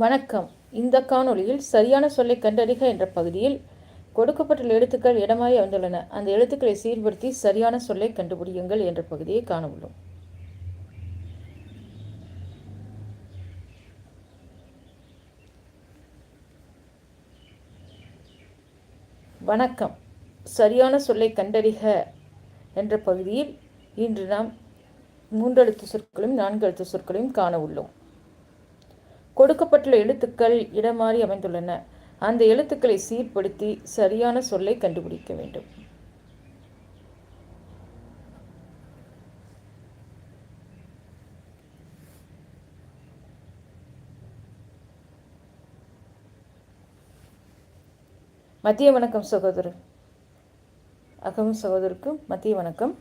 வணக்கம். இந்த காணொளியில் சரியான சொல்லை கண்டறிக என்ற பகுதியில் கொடுக்கப்பட்டுள்ள எழுத்துக்கள் இடமாய் வந்துள்ளன அந்த எழுத்துக்களை சீர்படுத்தி சரியான சொல்லை கண்டுபிடியுங்கள் என்ற பகுதியை காணவுள்ளோம். வணக்கம். சரியான சொல்லை கண்டறிக என்ற பகுதியில் இன்று நாம் மூன்றெழுத்து சொற்களையும் நான்கு எழுத்து சொற்களையும் காண உள்ளோம் கொடுக்கப்பட்டுள்ள எழுத்துக்கள் இடமாறி அமைந்துள்ளன. அந்த எழுத்துக்களை சீர்படுத்தி சரியான சொல்லை கண்டுபிடிக்க வேண்டும். மத்திய வணக்கம் சகோதரர். அகம் சகோதரருக்கும் மத்திய வணக்கம்.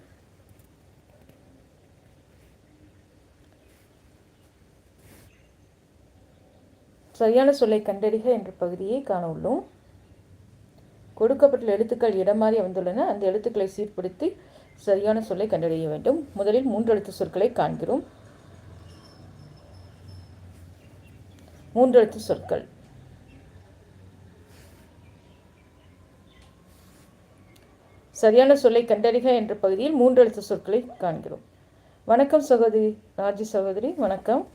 சரியான சொல்லை கண்டறிக என்ற பகுதியை காண உள்ளோம். கொடுக்கப்பட்டுள்ள எழுத்துக்கள் இடமாறி வந்துள்ளன அந்த எழுத்துக்களை சீர்படுத்தி சரியான சொல்லை கண்டறிய வேண்டும். முதலில் மூன்று எழுத்து சொற்களை காண்கிறோம். மூன்று எழுத்து சொற்கள். சரியான சொல்லை கண்டறிக என்ற பகுதியில் மூன்று எழுத்து சொற்களை காண்கிறோம். வணக்கம் சகோதரி ராஜி சகோதரி வணக்கம்.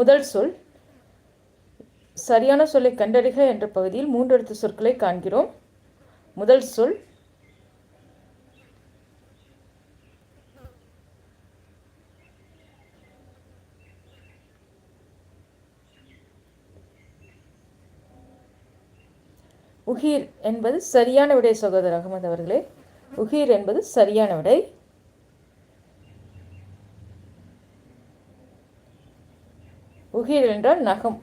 முதல் சொல் சரியான சொல்லை கண்டறிக என்ற பகுதியில் மூன்று எழுத்து சொற்களை காண்கிறோம். முதல் சொல் உகீர் என்பது சரியான விடை சகோதரர் அகமது அவர்களே. உஹீர் என்பது சரியான விடை. உகீர் என்றால் நகம்.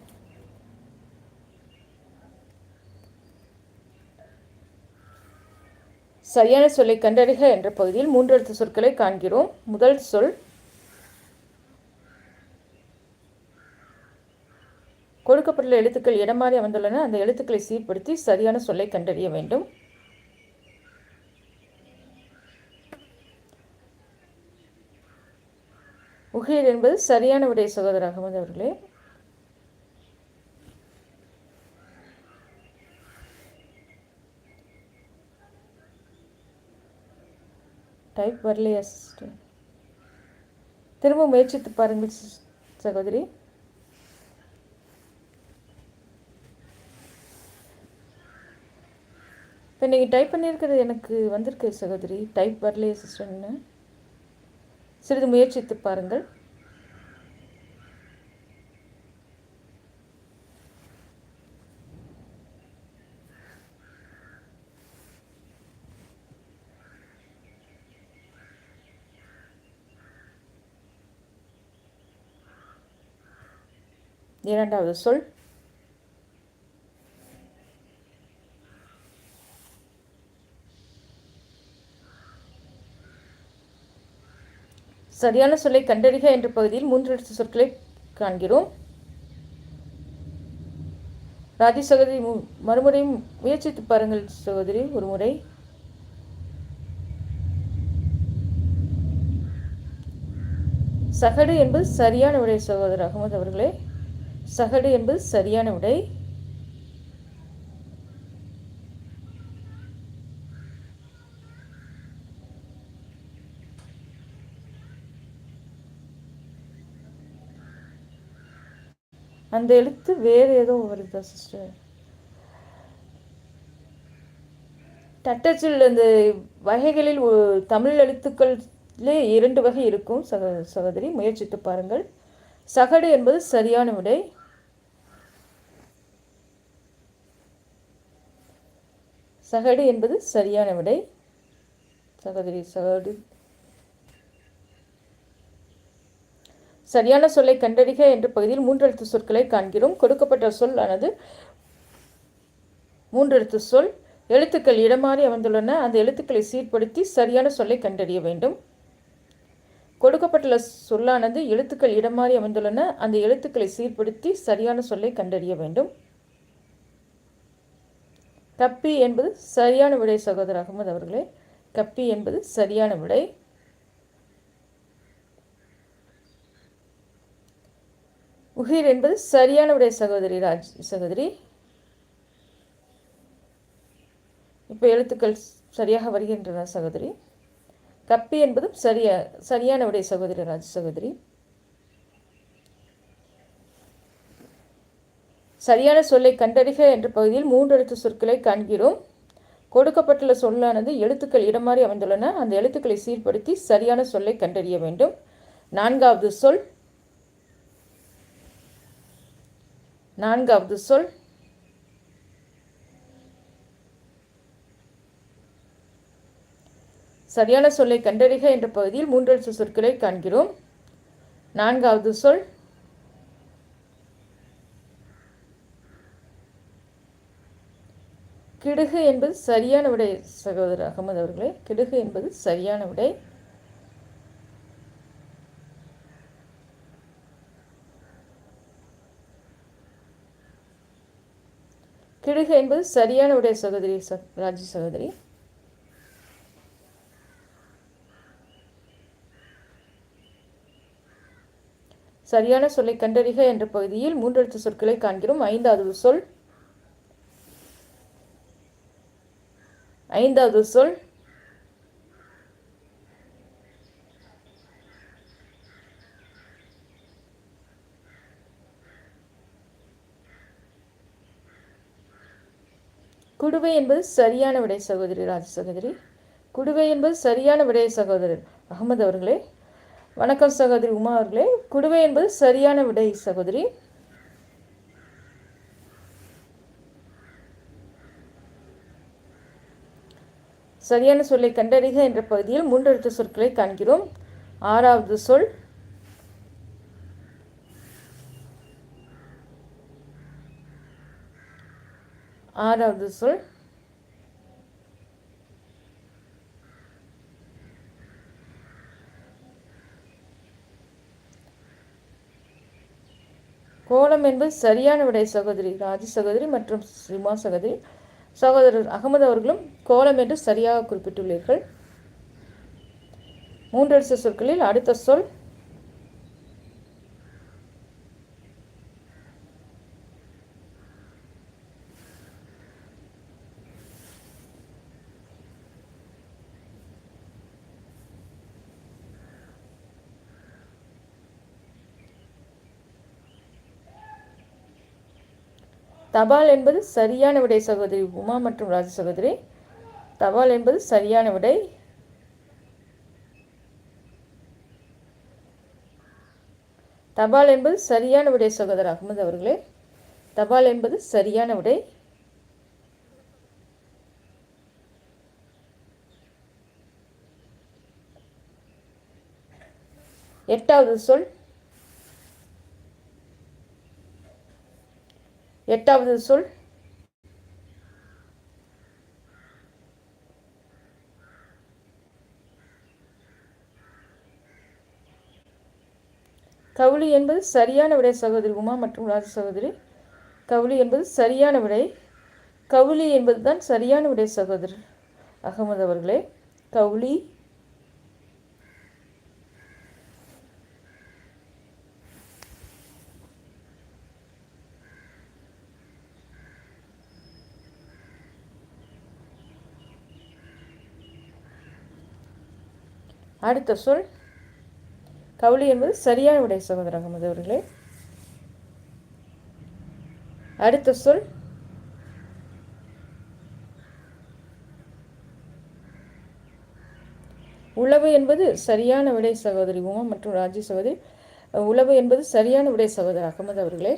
சரியான சொல்லை கண்டறிக என்ற பகுதியில் மூன்றெழுத்து சொற்களை காண்கிறோம். முதல் சொல் கொடுக்கப்பட்டுள்ள எழுத்துக்கள் இடமாறி அமைந்துள்ளன. அந்த எழுத்துக்களை சீர்படுத்தி சரியான சொல்லை கண்டறிய வேண்டும். உகீர் என்பது சரியான விடை சகோதரர் அகமது அவர்களே. டைப் வரலையா சிஸ்டர் திரும்ப முயற்சித்து பாருங்கள் சகோதரி. இப்போ நீங்கள் டைப் பண்ணியிருக்கிறது எனக்கு வந்திருக்கு சகோதரி. டைப் வரலையே சிஸ்டர்னு சிறிது முயற்சித்து பாருங்கள். இரண்டாவது சொல். சரியான சொல்லை கண்டறிக என்ற பகுதியில் மூன்று எழுத்து சொற்களை காண்கிறோம். ராஜி சகோதரி மறுமுறையும் முயற்சித்து பாருங்கள் சகோதரி ஒரு முறை சகடு என்பது சரியான விடை சகோதரர் அகமது அவர்களே. சகடு என்பது சரியான விடை. அந்த எழுத்து வேறு ஏதோ வருதா சிஸ்டர் தட்டச்சில் அந்த வகைகளில் தமிழ் எழுத்துக்களிலே இரண்டு வகை இருக்கும். சக சகோதரி முயற்சித்து பாருங்கள். சகடு என்பது சரியான விடை. சகடு என்பது சரியான விடை. சகோதரி சகடு. சரியான சொல்லை கண்டறிக என்ற பகுதியில் மூன்றெழுத்து சொற்களை காண்கிறோம். கொடுக்கப்பட்ட சொல் ஆனது மூன்றெழுத்து சொல். எழுத்துக்கள் இடமாறி அமைந்துள்ளன. அந்த எழுத்துக்களை சீர்படுத்தி சரியான சொல்லை கண்டறிய வேண்டும். கொடுக்கப்பட்டுள்ள சொல்லானது எழுத்துக்கள் இடமாறி அமைந்துள்ளன. அந்த எழுத்துக்களை சீர்படுத்தி சரியான சொல்லை கண்டறிய வேண்டும். கப்பி என்பது சரியான விடை சகோதரர் அகமது அவர்களே கப்பி என்பது சரியான விடை. உகிர் என்பது சரியான விடை சகோதரி ராஜ் சகோதரி. இப்போ எழுத்துக்கள் சரியாக வருகின்றன சகோதரி. கப்பி என்பதும் சரியா சரியான விடை சகோதரி ராஜ் சகோதரி. சரியான சொல்லை கண்டறிக என்ற பகுதியில் மூன்று எழுத்து சொற்களை காண்கிறோம். கொடுக்கப்பட்டுள்ள சொல்லானது எழுத்துக்கள் இடமாறி அமைந்துள்ளன. அந்த எழுத்துக்களை சீர்படுத்தி சரியான சொல்லை கண்டறிய வேண்டும். நான்காவது சொல். நான்காவது சொல். சரியான சொல்லை கண்டறிக என்ற பகுதியில் மூன்றெழுத்து சொற்களை காண்கிறோம். நான்காவது சொல். கிடுகு என்பது சரியான விடை சகோதரர் அகமது அவர்களே. கிடுகு என்பது சரியான விடை. கிடுகு என்பது சரியான உடைய சகோதரி ராஜி சகோதரி. சரியான சொல்லை கண்டறிக என்ற பகுதியில் மூன்றெழுத்து சொற்களை காண்கிறோம். ஐந்தாவது சொல் ஐந்தாவது சொல். குடுவை என்பது சரியான விடை சகோதரி ராஜ சகோதரி. குடுவை என்பது சரியான விடை சகோதரர் அகமது அவர்களே. வணக்கம் சகோதரி உமா அவர்களே. குடுவை என்பது சரியான விடை சகோதரி. சரியான சொல்லை கண்டறிக என்ற பகுதியில் மூன்றெழுத்து சொற்களை காண்கிறோம். ஆறாவது சொல். ஆறாவது சொல். கோலம் என்பது சரியான விடை சகோதரி ராஜி சகோதரி மற்றும் சிமா சகோதரி. சகோதரர் அகமது அவர்களும் கோலம் என்று சரியாக குறிப்பிட்டுள்ளீர்கள். மூன்றரசு சொற்களில் அடுத்த சொல் தபால் என்பது சரியான விடை சகோதரி உமா மற்றும் ராஜ சகோதரி. தபால் என்பது சரியான விடை. தபால் என்பது சரியான விடை சகோதரர் அகமது அவர்களே. தபால் என்பது சரியான விடை. எட்டாவது சொல் எட்டாவது சொல். கவுளி என்பது சரியான விடை சகோதரி உமா மற்றும் ராஜ சகோதரி. கவுளி என்பது சரியான விடை. கவுளி என்பது தான் சரியான விடை சகோதரர் அகமது அவர்களே. கவுளி அடுத்த சொல். கவுளி என்பது சரியான விடை சகோதர அகமது அவர்களே. அடுத்த சொல். உளவு என்பது சரியான விடை சகோதரி உமா மற்றும் ராஜி சகோதரி. உளவு என்பது சரியான விடை சகோதரர் அகமது அவர்களே.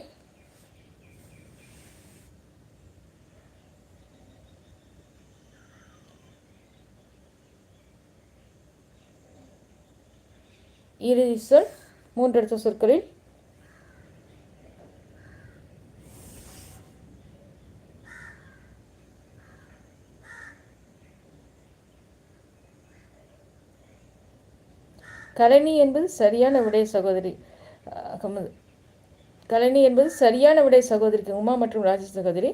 இறுதி சொல் மூன்றடுத்த சொற்களில். கலனி என்பது சரியான விடை சகோதரி அகமது கலனி என்பது சரியான விடை சகோதரிக்கு உமா மற்றும் ராஜ சகோதரி.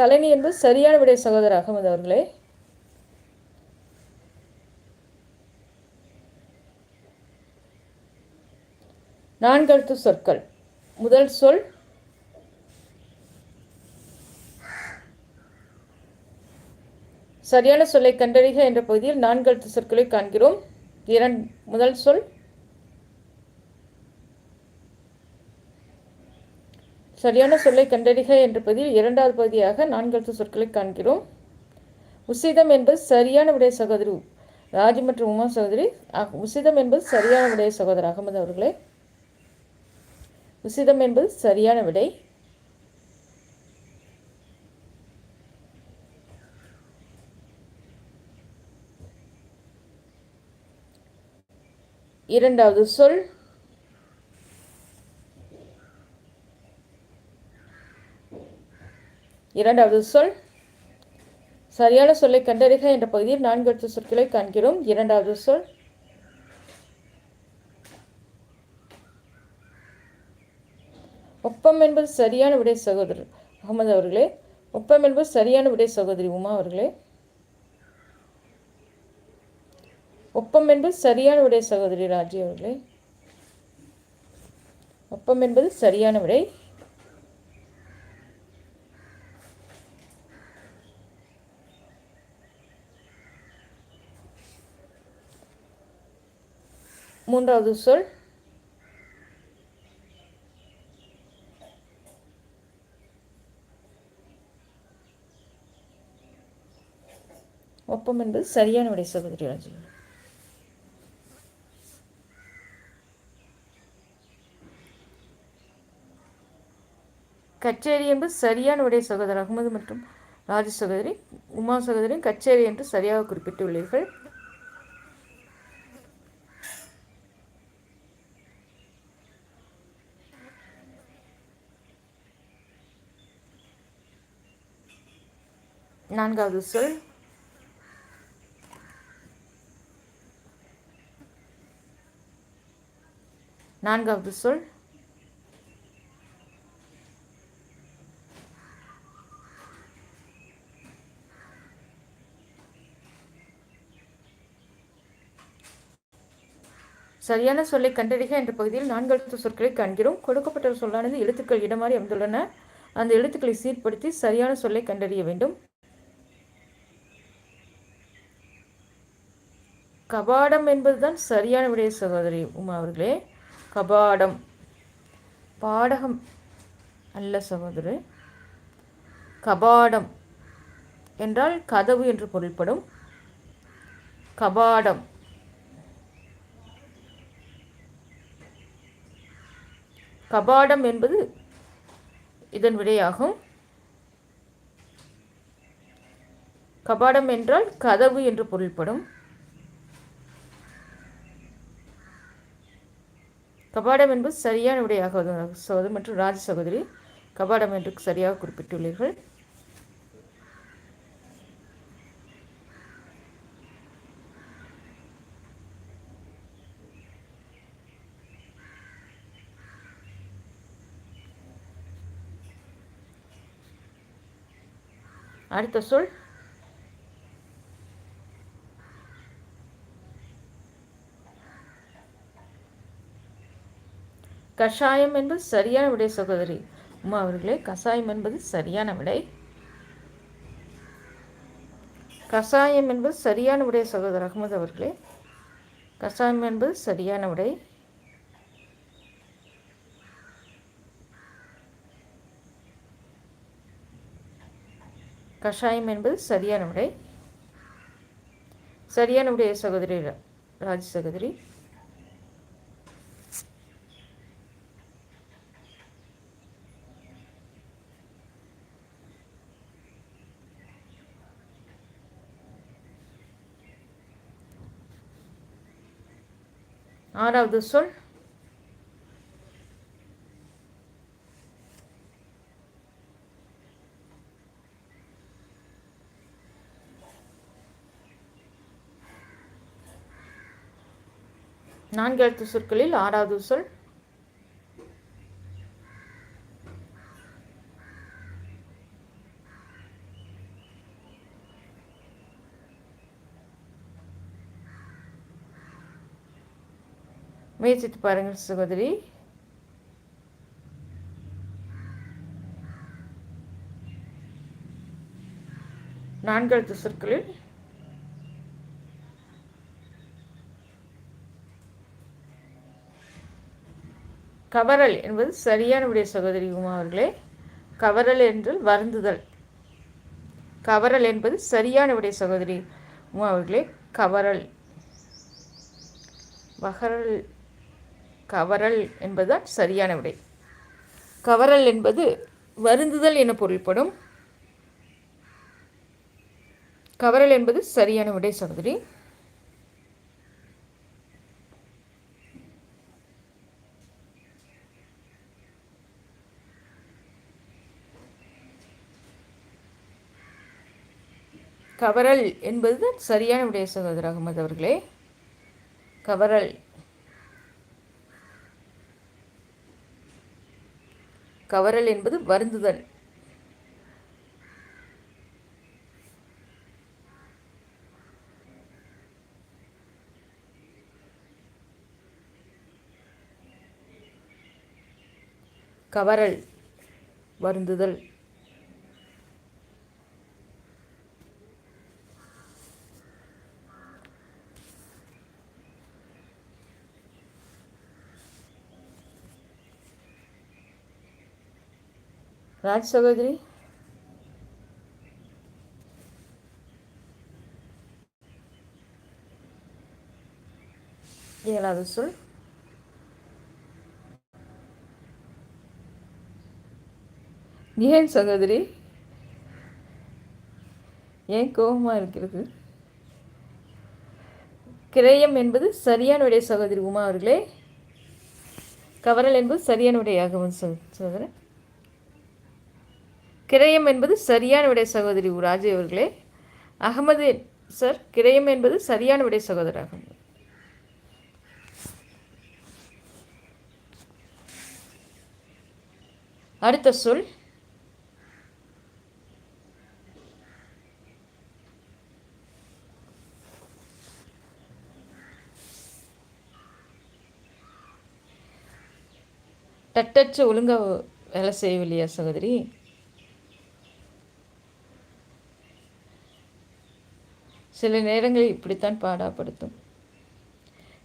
கலனி என்பது சரியான விடை சகோதரர் அகமது அவர்களே. நான்கழுத்து சொற்கள். முதல் சொல் சரியான சொல்லை கண்டறிக என்ற பகுதியில் நான்கழுத்து சொற்களை காண்கிறோம். இரண் முதல் சொல் சரியான சொல்லை கண்டறிக என்ற பகுதியில் இரண்டாவது பகுதியாக நான்கழுத்து சொற்களை காண்கிறோம். உசிதம் என்பது சரியான விடைய சகோதரி ராஜி மற்றும் உமா சகோதரி உசிதம் என்பது சரியான விடைய சகோதரர் அகமது அவர்களே. உசிதம் என்பது சரியான விடை. இரண்டாவது சொல். இரண்டாவது சொல். சரியான சொல்லை கண்டறிக என்ற பகுதியில் நான்கு எழுத்து சொற்களை காண்கிறோம். இரண்டாவது சொல். ஒப்பம் என்பது சரியான விடை சகோதரர். அகமது அவர்களே ஒப்பம் என்பது சரியான விடை சகோதரி உமா அவர்களே. ஒப்பம் என்பது சரியான விடை சகோதரி ராஜி அவர்களே. ஒப்பம் என்பது சரியான விடை. மூன்றாவது சொல் ஒப்பம் என்பது சரியான விடை சகோதரி ராஜி. கச்சேரி என்பது சரியான விடை சகோதரர் அகமது மற்றும் ராஜ சகோதரி உமா சகோதரியும் கச்சேரி என்று சரியாக குறிப்பிட்டுள்ளீர்கள். நான்காவது சொல். நான்காவது சொல். சரியான சொல்லை கண்டறிக என்ற பகுதியில் நான்கு சொற்களை காண்கிறோம். கொடுக்கப்பட்ட சொல்லானது எழுத்துக்கள் இடமாறி அமைந்துள்ளன. அந்த எழுத்துக்களை சீர்படுத்தி சரியான சொல்லை கண்டறிய வேண்டும். கபாடம் என்பதுதான் சரியான விடைய சகோதரி உமா அவர்களே. கபாடம். பாடகம். அல்ல சகோதரி கபாடம் என்றால் கதவு என்று பொருள்படும் கபாடம். கபாடம் என்பது இதன் விடையாகும். கபாடம் என்றால் கதவு என்று பொருள்படும் கபாடம் என்பது சரியான விடையாக சகோதரி மற்றும் ராஜ சகோதரி. கபாடம் என்று சரியாக குறிப்பிட்டுள்ளீர்கள். அடுத்த சொல் கஷாயம் என்பது சரியான விடை சகோதரி. உமா அவர்களே கஷாயம் என்பது சரியான விடை. கஷாயம் என்பது சரியான விடை சகோதரர் அகமது அவர்களே. கஷாயம் என்பது சரியான விடை. கஷாயம் என்பது சரியான விடை. சரியான விடை சகோதரி ராஜ் சகோதரி. ஆறாவது சொல். நான்கு எழுத்து சொற்களில் ஆறாவது சொல். முயற்சித்து பாருங்கள் சகோதரி. நான்கெழுத்து சொற்களில் கவரல் என்பது சரியான விடைய சகோதரி உமா அவர்களே. கவரல் என்று வருந்துதல். கவரல் என்பது சரியான விடைய சகோதரி உமா அவர்களே. கவரல். வகரல் கவரல் என்பதுதான் சரியான விடை. கவரல் என்பது வருந்துதல் என பொருள்படும். கவரல் என்பது சரியான விடை சகோதரி. கவரல் என்பது சரியான விடைய சகோதர அகமது அவர்களே. கவரல் கவரல் என்பது வருந்துதல். கவரல் வருந்துதல். ராஜ் சகோதரி ஏழாவது சொல் ஏன் சகோதரி ஏன் கோபமாக இருக்கிறது கிரயம் என்பது சரியானுடைய சகோதரி உமா அவர்களே கவரல் என்பது சரியான விடையாகும் சகோதரன் கிரயம் என்பது சரியான விடை சகோதரி ராஜே அவர்களே. அகமது சார் கிரயம் என்பது சரியான விடை சகோதராகும் அடுத்த சொல். தட்டச்சு ஒழுங்காக வேலை செய்யவில்லையா சகோதரி? சில நேரங்களில் இப்படித்தான் பாடாப்படுத்தும்.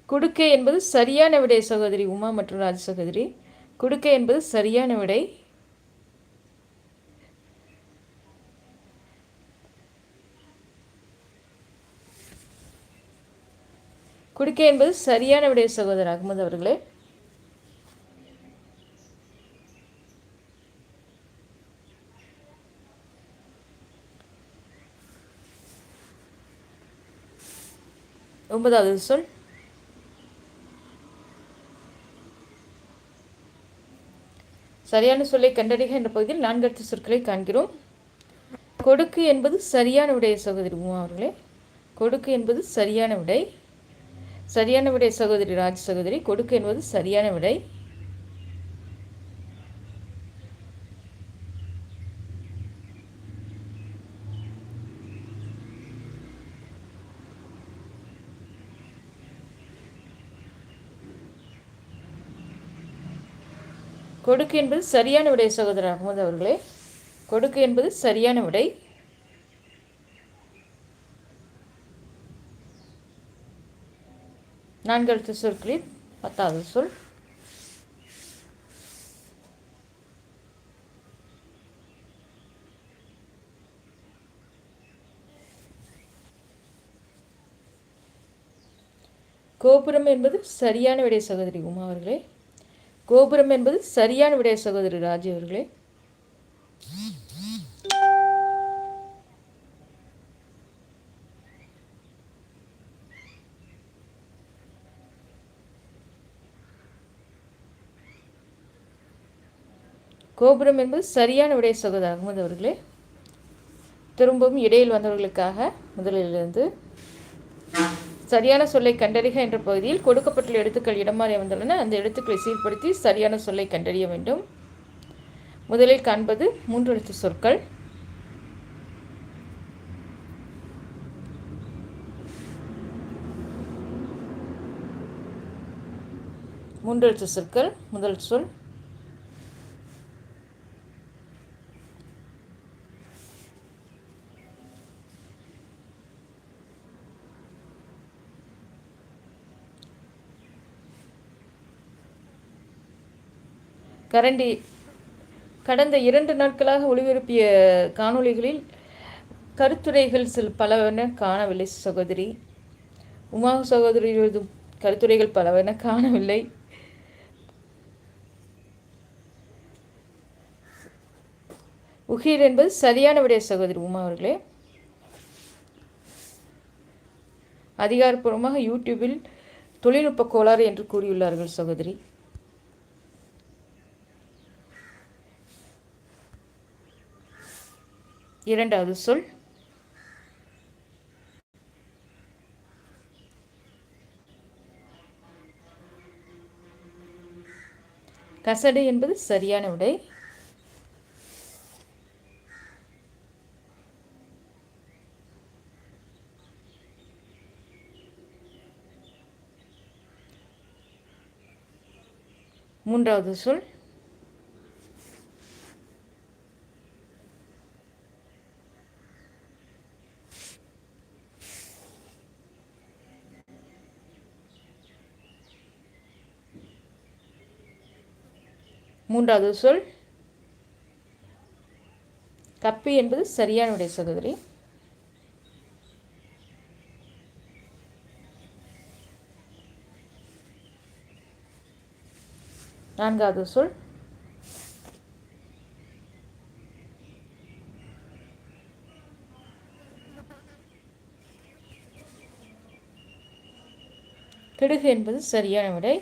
குடுக்கை என்பது சரியான விடை சகோதரி உமா மற்றும் ராஜ சகோதரி. குடுக்கை என்பது சரியான விடை குடுக்கை என்பது சரியான விடை சகோதரர் அகமது அவர்களே. ஒன்பதாவது சொல். சரியான சொல்லை கண்டறிக என்ற பகுதியில் நான்கடுத்த சொற்களை காண்கிறோம். கொடுக்கு என்பது சரியான விடைய சகோதரி உமா அவர்களே கொடுக்கு என்பது சரியான விடை. சரியான விடை சகோதரி ராஜ் சகோதரி. கொடுக்கு என்பது சரியான விடை. கொடுக்கு என்பது சரியான விடை சகோதரர் அகமது அவர்களே. கொடுக்கு என்பது சரியான விடை. நான்கெழுத்து சொற்களில் பத்தாவது சொல். கோபுரம் என்பது சரியான விடை சகோதரி உமா அவர்களே. கோபுரம் என்பது சரியான விடைய சகோதரி ராஜி அவர்களே. கோபுரம் என்பது சரியான விடைய சகோதரர் அகமது அவர்களே. திரும்பவும் இடையில் வந்தவர்களுக்காக முதலிலிருந்து சரியான சொல்லை கண்டறிக என்ற பகுதியில் கொடுக்கப்பட்டுள்ள எழுத்துக்கள் இடமாறி வந்துள்ளன அந்த எழுத்துக்களை சீர்படுத்தி சரியான சொல்லை கண்டறிய வேண்டும். முதலில் காண்பது மூன்று எழுத்து சொற்கள். மூன்று எழுத்து சொற்கள். முதல் சொல் கரண்டி கடந்த இரண்டு நாட்களாக ஒளிபரப்பிய காணொளிகளில் கருத்துரைகள் சில பலவென காணவில்லை சகோதரி. உமா சகோதரி எழுதும் கருத்துரைகள் பலவென காணவில்லை. உகீர் என்பது சரியான விடைய சகோதரி உமா அவர்களே. அதிகாரப்பூர்வமாக யூடியூபில் தொழில்நுட்ப கோளாறு என்று கூறியுள்ளார்கள் சகோதரி. இரண்டாவது சொல். கசடு என்பது சரியான விடை. மூன்றாவது சொல். மூன்றாவது சொல். கப்பி என்பது சரியான விடை சகோதரி. நான்காவது சொல். கிடுகு என்பது சரியான விடை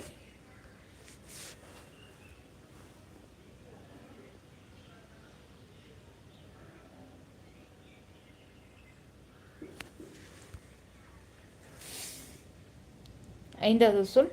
ஐந்தாவது சொல்.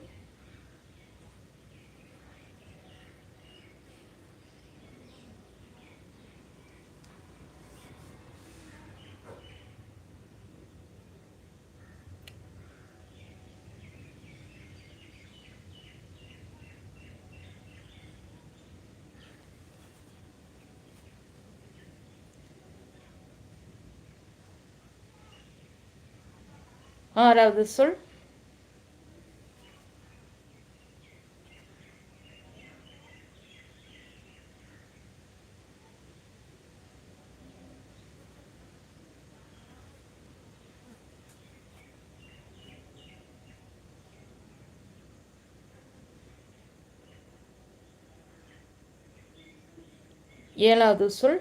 ஆறாவது சொல். ஏழாவது சொல்.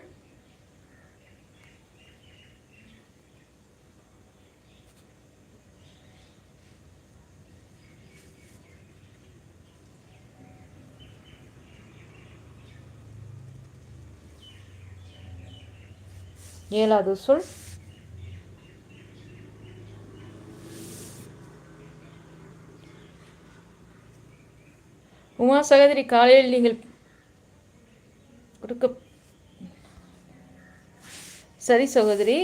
ஏழாவது சொல். உமா சகோதரி காலையில் நீங்கள் கொடுக்க சரி சகோதரி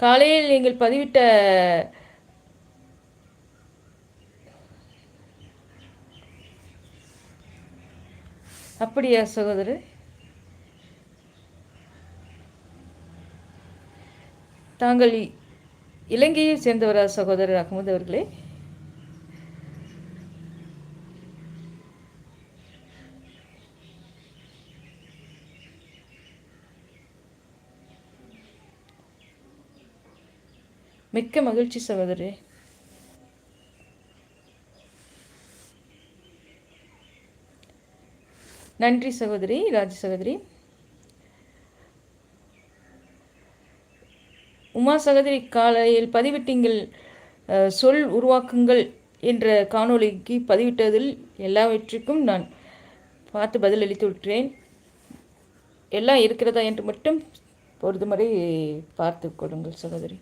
காலையில் நீங்கள் பதிவிட்ட அப்படியா சகோதரி? தாங்கள் இலங்கையை சேர்ந்தவரா சகோதரர் அகமது அவர்களே? மிக்க மகிழ்ச்சி சகோதரி நன்றி சகோதரி ராஜ சகோதரி. உமா சகோதரி காலையில் பதிவிட்டீங்கள் சொல் உருவாக்குங்கள் என்ற காணொளிக்கு பதிவிட்டதில் எல்லாவற்றிற்கும் நான் பார்த்து பதிலளித்து விட்டேன். எல்லாம் இருக்கிறதா என்று மட்டும் பொழுது பார்த்து கொடுங்கள் சகோதரி.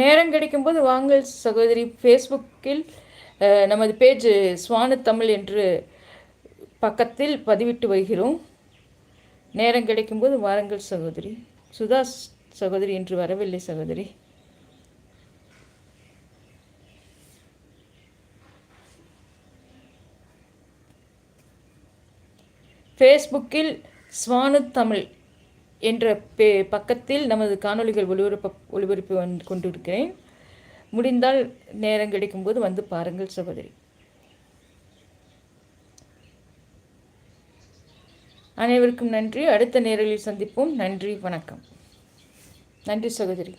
நேரம் கிடைக்கும்போது வாங்கல் சகோதரி ஃபேஸ்புக்கில் நமது பேஜ் சுவான தமிழ் என்று பக்கத்தில் பதிவிட்டு வருகிறோம். நேரம் கிடைக்கும்போது வாருங்கள் சகோதரி. சுதா சகோதரி என்று வரவில்லை சகோதரி. ஃபேஸ்புக்கில் ஸ்வானு தமிழ் என்ற பே பக்கத்தில் நமது காணொலிகள் ஒளிபரப்ப ஒளிபரப்பு வந் கொண்டிருக்கிறேன். முடிந்தால் நேரம் கிடைக்கும்போது வந்து பாருங்கள் சகோதரி. அனைவருக்கும் நன்றி. அடுத்த நேரலில் சந்திப்போம். நன்றி வணக்கம். நன்றி சகோதரி.